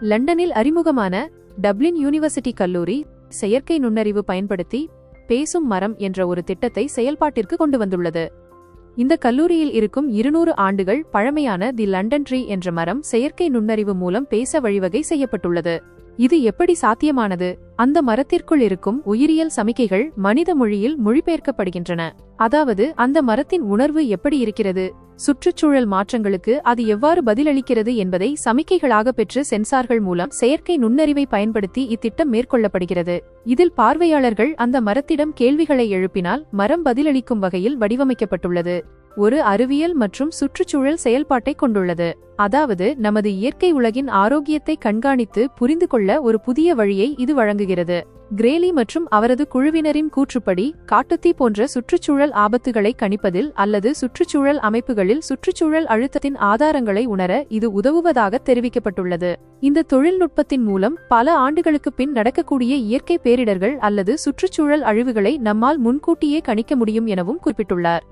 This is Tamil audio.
லண்டனில் அறிமுகமான டப்ளின் யூனிவர்சிட்டி கல்லூரி செயற்கை நுண்ணறிவு பயன்படுத்தி பேசும் மரம் என்ற ஒரு திட்டத்தை செயல்பாட்டிற்கு கொண்டு வந்துள்ளது. இந்த கல்லூரியில் இருக்கும் இருநூறு ஆண்டுகள் பழமையான தி லண்டன் ட்ரீ என்ற மரம் செயற்கை நுண்ணறிவு மூலம் பேச வழிவகை செய்யப்பட்டுள்ளது. இது எப்படி சாத்தியமானது? அந்த மரத்திற்குள் இருக்கும் உயிரியல் சமிக்கைகள் மனித மொழியில் மொழிபெயர்க்கப்படுகின்றன. அதாவது அந்த மரத்தின் உணர்வு எப்படி இருக்கிறது? சுற்றுச்சூழல் மாற்றங்களுக்கு அது எவ்வாறு பதிலளிக்கிறது என்பதை சமிக்கைகளாக பெற்று சென்சார்கள் மூலம் செயற்கை நுண்ணறிவை பயன்படுத்தி இத்திட்டம் மேற்கொள்ளப்படுகிறது. இதில் பார்வையாளர்கள் அந்த மரத்திடம் கேள்விகளை எழுப்பினால் மரம் பதிலளிக்கும் வகையில் வடிவமைக்கப்பட்டுள்ளது. ஒரு அறிவியல் மற்றும் சுற்றுச்சூழல் செயல்பாட்டை கொண்டுள்ளது. அதாவது நமது இயற்கை உலகின் ஆரோக்கியத்தை கண்காணித்து புரிந்து கொள்ள ஒரு புதிய வழியை இது வழங்குகிறது. கிரேலி மற்றும் அவரது குழுவினரின் கூற்றுப்படி காட்டுத்தீ போன்ற சுற்றுச்சூழல் ஆபத்துகளை கணிப்பதில் அல்லது சுற்றுச்சூழல் அமைப்புகளில் சுற்றுச்சூழல் அழுத்தத்தின் ஆதாரங்களை உணர இது உதவுவதாக தெரிவிக்கப்பட்டுள்ளது. இந்த தொழில்நுட்பத்தின் மூலம் பல ஆண்டுகளுக்கு பின் நடக்கக்கூடிய இயற்கை பேரிடர்கள் அல்லது சுற்றுச்சூழல் அழிவுகளை நம்மால் முன்கூட்டியே கணிக்க முடியும் எனவும் குறிப்பிட்டுள்ளார்.